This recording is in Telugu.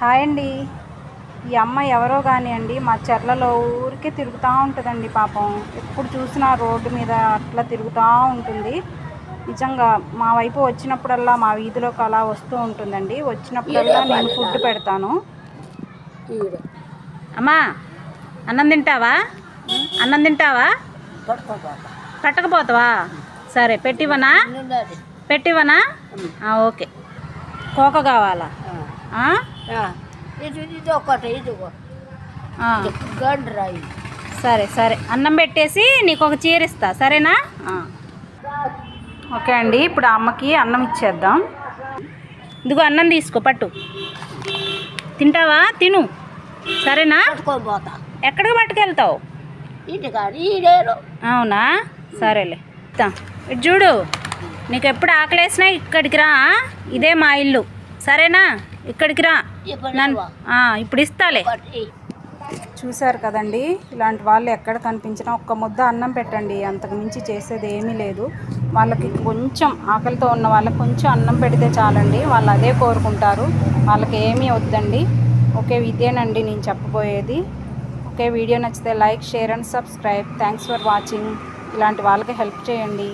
హాయ్ అండి. ఈ అమ్మ ఎవరో కానివ్వండి మా చెర్లలో ఊరికే తిరుగుతూ ఉంటుందండి పాపం. ఎప్పుడు చూసినా రోడ్డు మీద అట్లా తిరుగుతూ ఉంటుంది. నిజంగా మా వైపు వచ్చినప్పుడల్లా మా వీధిలోకి అలా వస్తూ ఉంటుందండి. వచ్చినప్పుడల్లా నేను ఫుడ్ పెడతాను. అమ్మా అన్నం తింటావా? అన్నం తింటావా? కట్టకపోతావా సరే పెట్టివనా పెట్టివనా ఆ, ఓకే. కోక కావాలా? ఆ? ఇది ఇది ఒకటి ఇది సరే సరే. అన్నం పెట్టేసి నీకు ఒక చీర ఇస్తా సరేనా. ఓకే అండి ఇప్పుడు అమ్మకి అన్నం ఇచ్చేద్దాం. ఇదిగో అన్నం తీసుకో పట్టు. తింటావా? తిను. సరేనా? పోతా. ఎక్కడికి పట్టుకెళ్తావు? అవునా? సరేలే. ఇటు చూడు. నీకు ఎప్పుడు ఆకలేసినా ఇక్కడికి రా ఇదే మా ఇల్లు. సరేనా? ఇక్కడికి రా. ఇప్పుడు నన్ను ఆ, ఇప్పుడు ఇస్తాలే. చూశారు కదండి ఇలాంటి వాళ్ళు ఎక్కడ కనిపించినా ఒక్క ముద్ద అన్నం పెట్టండి అంతకు మించి చేసేది ఏమీ లేదు. వాళ్ళకి కొంచెం ఆకలితో ఉన్న వాళ్ళకి కొంచెం అన్నం పెడితే చాలండి వాళ్ళు అదే కోరుకుంటారు. వాళ్ళకి ఏమీ వద్దండి. ఓకే ఇదేనండి నేను చెప్పబోయేది. ఓకే వీడియో నచ్చితే like share and subscribe. Thanks for watching ఇలాంటి వాళ్ళకి హెల్ప్ చేయండి.